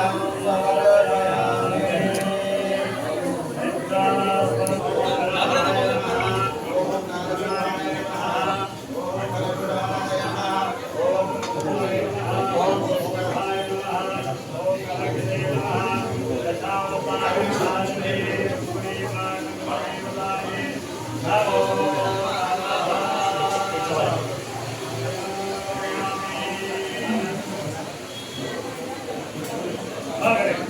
Amém. Okay.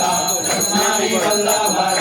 हांव समेस्त गोंयच्या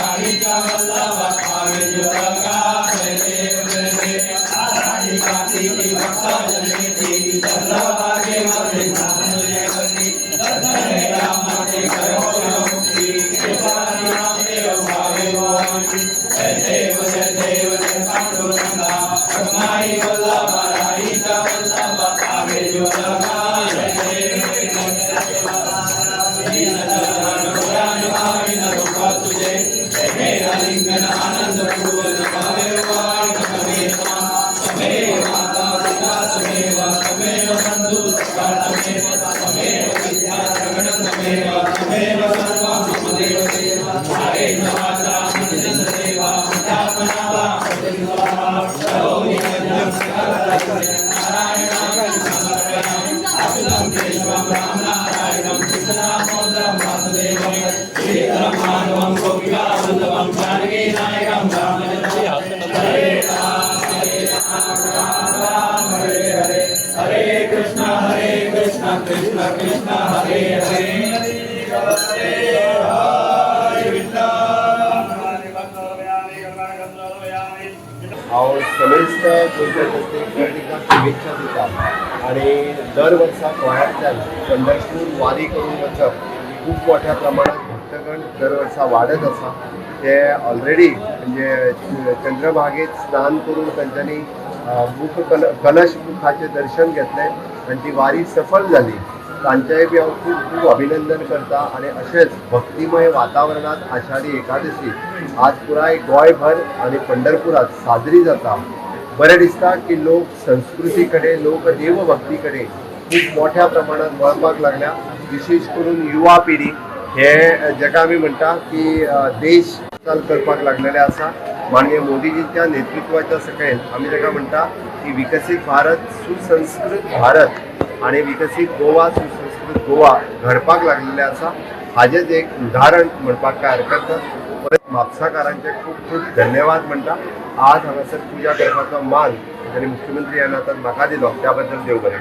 जनतेक वेळेच्या शुभेच्छा देतात आणि दर वर्सा गोंयांतल्यान पंढरपूर वारी करून वचप खूब मोठ्या प्रमाणात भक्तगण दर वर्सा वाडत आसा ते ऑलरेडी म्हणजे चंद्रभागेत स्नान करून त्यांच्यानी मुख कल कलश मुखाचे दर्शन घेतलें आनी ती वारी सफल जाली तांचेय बी हांव खूब अभिनंदन करता आनी अशेंच भक्तिमय वातावरणात आषाढी एकादशी. आज पुराय गोंयभर आनी पंढरपुरात साजरी जाता. बरें दिसता की लोक संस्कृती कडेन लोक देवभक्ती कडेन खूब मोठ्या प्रमाणात वळपाक लागल्या. विशेश करून युवा पिढी. हे जेका आमी म्हणटा की देश चाल करपाक लागलेले आसा. माननीय मोदीजींच्या नेतृत्वाच्या सकयल आमी ताका म्हणटा की विकसीत भारत सुसंस्कृत भारत आणि विकसीत गोवा सुसंस्कृत गोवा घडपाक लागलेले आसा. हाजेच एक उदाहरण म्हणपाक काय हरकत ना परत म्हापसाकारांचे खूब खूब धन्यवाद म्हणटा. आज हांगासर पुजा करपाचो मान आनी मुख्यमंत्री ह्या तर म्हाका दिलो त्या बद्दल देव बरें